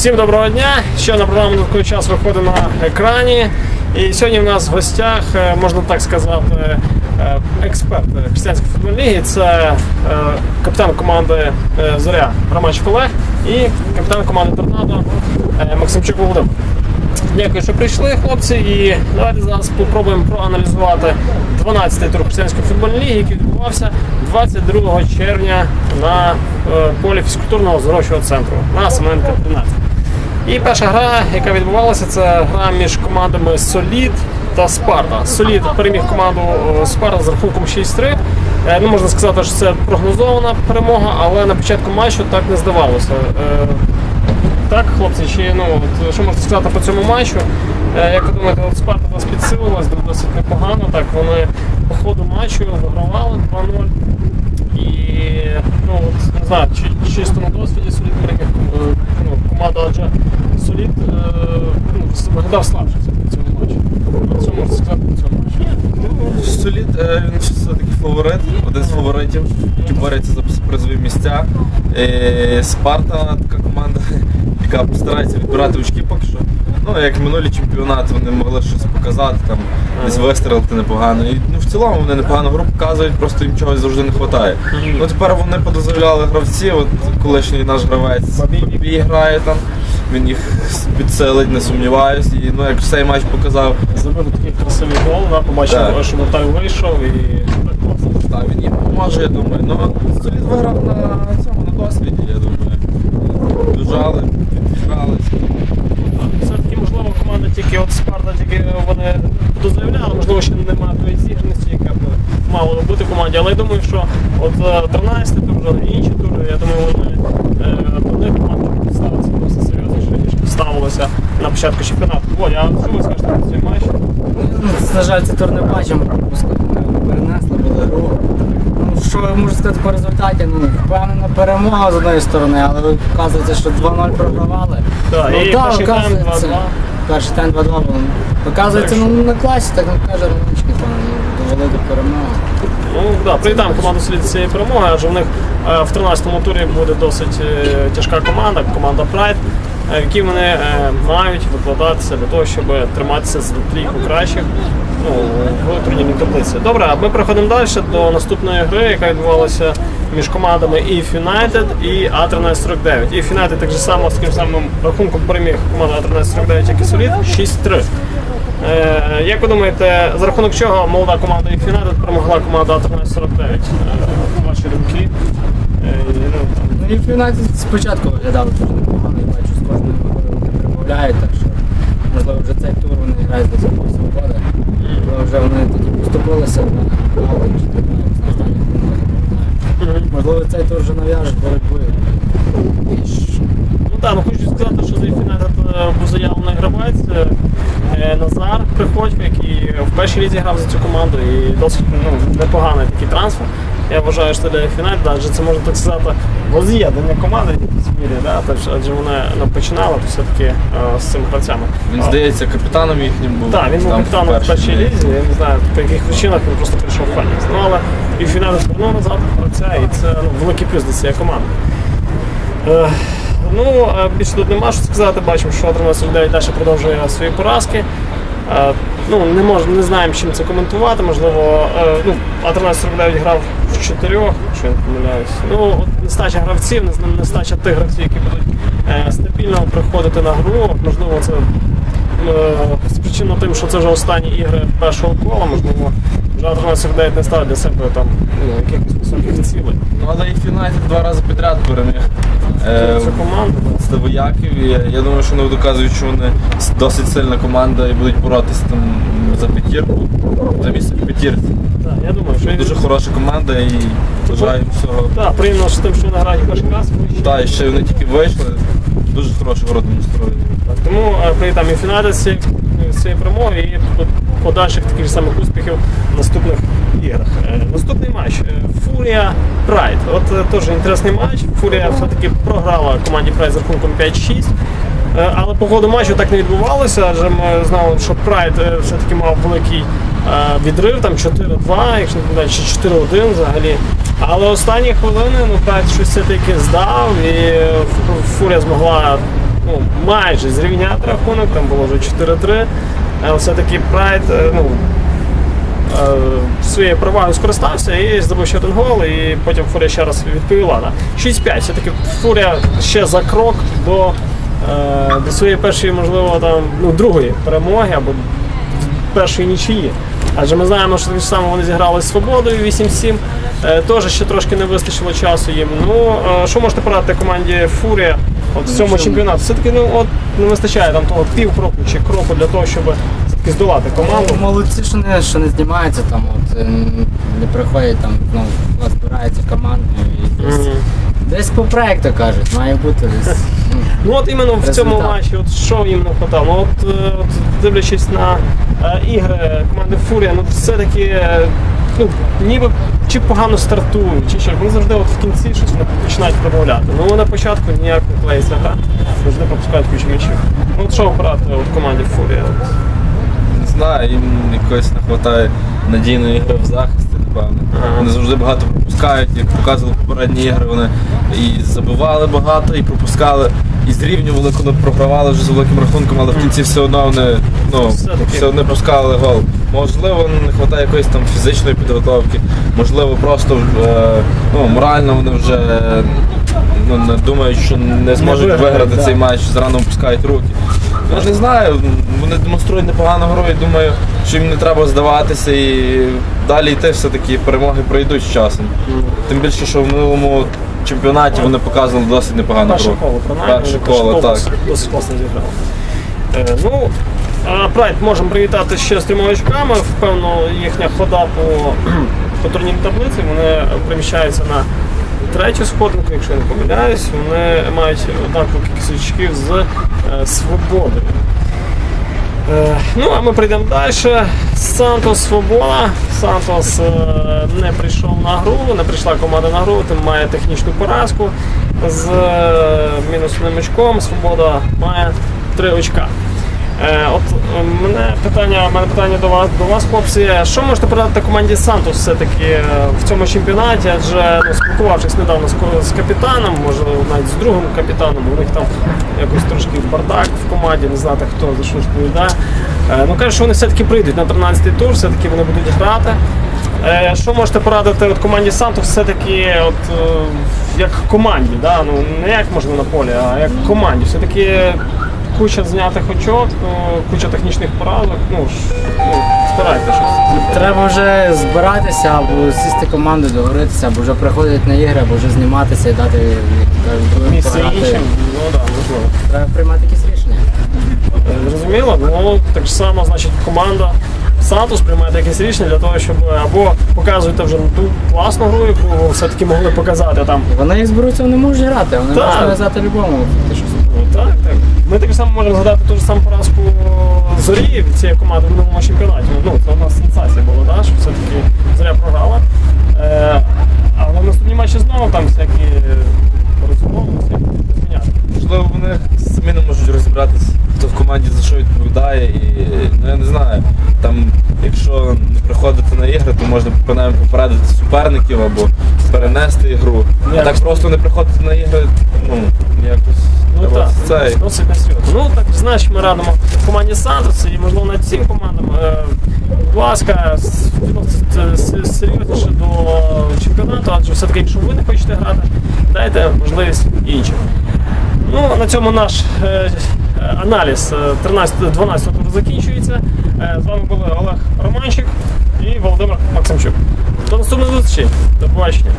Всім доброго дня! Ще на програму «Додатковий час виходить на екрані. І сьогодні в нас в гостях, е, можна так сказати, е, експерт християнської футбольної ліги. Це е, капітан команди е, Зоря Романчик Олег і капітан команди Торнадо е, Максимчук Володимир. Дякую, що прийшли, хлопці. І давайте зараз спробуємо проаналізувати 12-й тур християнської футбольної ліги, який відбувався 22 червня на е, полі фізкультурного зрощого центру на Семенка 13. І перша гра, яка відбувалася, це гра між командами Солід та Спарта. Солід переміг команду е, Спарта з рахунком 6-3. Е, Ну, можна сказати, що це прогнозована перемога, але на початку матчу так не здавалося. Е, так, хлопці, чи ну от, що можна сказати по цьому матчу? Е, як ви думаєте, Спарта нас підсилилась досить непогано. Так, вони по ходу матчу вигравали 2-0. І ну от не знаю, чи чисто на досвіді Солід переміг е, ну, команда, адже Солід е, ну, виглядав слабше в цьому матчі. Можна сказати про цьому матчі? Солід, е, він все-таки фаворит, один з фаворитів, які борються за призові місця. Е, Спарта така команда, яка постарається відбирати очки як минулі чемпіонати, вони могли щось показати, там десь вистрелити непогано. І ну, в цілому вони непогану гру показують, просто їм чогось завжди не вистачає. Ну тепер вони подозволяли гравці, от колишній наш гравець Бабій грає там, він їх підсилить, не сумніваюсь. І ну, як цей матч показав, Забив такий красивий гол, да, побачив, Так. що Муртай вийшов і так. Так, він їм допоможе, я думаю. Ну, Солід виграв на цьому на досвіді, я думаю. Біжали, підігралися. Можливо, команда тільки от Спарта, тільки вони дозаявляли, можливо, ще немає тої зіграності, яка б мала бути в команді. Але я думаю, що от е, 13 тур, вже інші тури, я думаю, вони е, до них команда ставиться просто серйозніше, ніж ставилося на початку чемпіонату. Володя, а що цей матч? Ну, на жаль, це тур не бачимо, перенесли, були гру. Ну, що я можу сказати по результаті? Ну, впевнена перемога з одної сторони, але вказується, що 2-0 програвали. Так, ну, і да, перший тайм 2-2. Перший тайм 2-2 було. Показується, ну на класі, так як каже Романчик, ну, довели до перемоги. Ну да, привітаємо команду слід цієї перемоги, адже в них е, в 13-му турі буде досить е, тяжка команда, команда Pride, е, в якій вони е, мають викладатися для того, щоб триматися за трійку кращих ну, в таблиці. Добре, ми переходимо далі до наступної гри, яка відбувалася між командами If United і А1349. If United так же само з таким самим рахунком переміг команда А1349, як і Солід 6-3. Е, як ви думаєте, за рахунок чого молода команда If United перемогла команда А1349? Е, ваші думки? Е, ну, Ну і в Юнайтед спочатку виглядали дуже непогано, я бачу, з кожною прибавляють, так що можливо вже цей тур вони грають якоїсь свободи. Можливо, вже вони тоді поступилися чи так останніх. Можливо, цей вже нав'яже, боротьбу. Ну так, ну хочу сказати, що за фінал був заявлений гравець е, Назар Приходько, який в першій лізі грав за цю команду і досить ну, непоганий такий трансфер. Я вважаю, що для Юнайтед, адже це можна так сказати, воз'єднання команди в якійсь мірі, да? тож, адже вони ну, починали все-таки е, з цими гравцями. Він здається капітаном їхнім був. Так, він був капітаном в першій лізі. я не знаю, по яких причинах він просто прийшов в Фенікс. Ну але і фінал звернув назад гравця, і це ну, великий плюс для цієї команди. Е, ну, більше тут нема що сказати, бачимо, що 13 людей далі продовжує свої поразки. Е, ну, не, мож, не знаємо, чим це коментувати. Можливо, ну, А1349 грав чотирьох, що я не помиляюсь. Ну, от нестача гравців, не- нестача тих гравців, які будуть е, стабільно приходити на гру. Можливо, це е, спричинено тим, що це вже останні ігри першого кола, можливо, вже 1349 не ставить для себе там ну, якихось високих цілей. Ну, але і Юнайтед два рази підряд переміг. Е, Це команда. з вояків. Я, я думаю, що вони доказують, що вони досить сильна команда і будуть боротися там за п'ятірку, за місце в п'ятірці. Так, я думаю, що Дуже хороша команда і бажаю всього. Так, приємно з тим, що вони грають перший раз. Та, і ще вони тільки вийшли, дуже хороший город демонструють. Так, Тому е, привітаємо і фіналі з цієї- з цієї перемоги і по- подальших таких ж самих успіхів в наступних іграх. Е, Наступний матч е, Фурія Прайд. От е, теж інтересний матч. Фурія все-таки програла команді Прайд з рахунком 5-6. Е, Але по ходу матчу так не відбувалося, адже ми знали, що Прайд е, все-таки мав великий е, відрив, там 4-2, якщо не помиляюсь, чи 4-1 взагалі. Але останні хвилини ну, Прайд щось все-таки здав і Фурія змогла ну, майже зрівняти рахунок, там було вже 4-3. Е, Все-таки Прайд ну, своєю перевагою скористався і здобув ще один гол, і потім Фурія ще раз відповіла. 6-5. Все-таки Фурія ще за крок до, до своєї першої, можливо, там, ну, другої перемоги або першої нічиї. Адже ми знаємо, що так само вони зіграли з свободою 8-7. Е, Теж ще трошки не вистачило часу їм. Ну, е, що можете порадити команді Фурія от в цьому чемпіонаті? Все-таки ну, от, не вистачає там того пів кроку чи кроку для того, щоб все-таки здолати команду. Молодці, що не, що не знімаються там, от, е, не приходять там, ну, збирається команда і десь. Десь по проекту кажуть, має бути десь. ну, Ну от іменно в цьому Результат. матчі, от що їм не вистачало. Ну, от, е, от дивлячись на е, ігри команди Фурія, ну все-таки е, ну, ніби чи погано стартують, чи що. Вони завжди от в кінці щось вони починають промовляти. Ну на початку ніяк не клеїться гра, завжди пропускають кучу м'ячів. Ну от що обрати от команді Фурія? От. Не знаю, їм якось не вистачає надійної гри в захисті, напевно. Вони завжди багато пропускають, як показували попередні ігри, вони і забивали багато, і пропускали, і зрівнювали, коли програвали вже з великим рахунком, але в кінці все одно вони ну, Все-таки. одно пропускали гол. Можливо, не вистачає якоїсь там фізичної підготовки, можливо, просто е, ну, морально вони вже ну, думають, що не зможуть виграти цей матч, зрано опускають руки. Я не знаю, вони демонструють непогану гру і думаю, що їм не треба здаватися і далі йти все-таки перемоги пройдуть з часом. Тим більше, що в минулому чемпіонаті вони показували досить непогану Перше гру. коло, принаймні. Перше коло, так. досить- Досить класно зіграли. Е, ну, а Прайд можемо привітати ще з трьома очками. Впевно, їхня хода по, по турнірній таблиці. Вони приміщаються на третю сходинку, якщо я не помиляюсь. Вони мають однакову кількість очків з е, свободою. Е, Ну, а ми прийдемо далі. Сантос Свобода. Сантос не прийшов на гру, не прийшла команда на гру, тим має технічну поразку з е, мінусним очком. Свобода має 3 очка. Е, От е, мене питання, мене питання до вас, до вас, хлопці. Що можете порадити команді Сантос все-таки е, в цьому чемпіонаті? Адже ну, спілкувавшись недавно з, з капітаном, може навіть з другим капітаном, у них там якось трошки бардак в команді, не знати хто за що відповідає. Ну кажуть, що вони все-таки прийдуть на 13-й тур, все-таки вони будуть грати. Що можете порадити от команді Сантос все-таки от, як команді, да? ну, не як можна на полі, а як команді. Все-таки куча знятих очок, ну, куча технічних поразок. Ну, ну, старайтеся щось. Треба вже збиратися або сісти команду, договоритися, або вже приходити на ігри, або вже зніматися і дати Місце іншим, ну да, можливо. Треба приймати якісь рішення. Е, Зрозуміло, ну так само, значить, команда Сантос приймає якесь рішення для того, щоб або показуєте вже ту класну гру, яку все-таки могли показати там. Вони як зберуться, вони можуть грати, вони можуть нав'язати любому. Ми так само можемо згадати ту ж саму поразку зорі від цієї команди в минулому чемпіонаті. Ну, це у нас сенсація була, да? що все-таки зоря програла. Е, але в наступні матчі знову там всякі розмови, зміняти. Можливо, вони самі не можуть розібратися, хто в команді за що відповідає. І ну я не знаю. Там, якщо не приходити на ігри, то можна принаймні попередити суперників або перенести ігру. Ні. А так просто не приходити на ігри, ну якось Ну так, цей. досить несерйозно. Ну так значить ми радимо команді Сантос і можливо над цим командам. Е, будь ласка, с- с- серйозніше до чемпіонату, адже все-таки, якщо ви не хочете грати, дайте можливість іншим. Ну, на цьому наш е, е, аналіз е, 13-12 туру закінчується. Е, з вами були Олег Романчик і Володимир Максимчук. До наступних зустрічей. До побачення.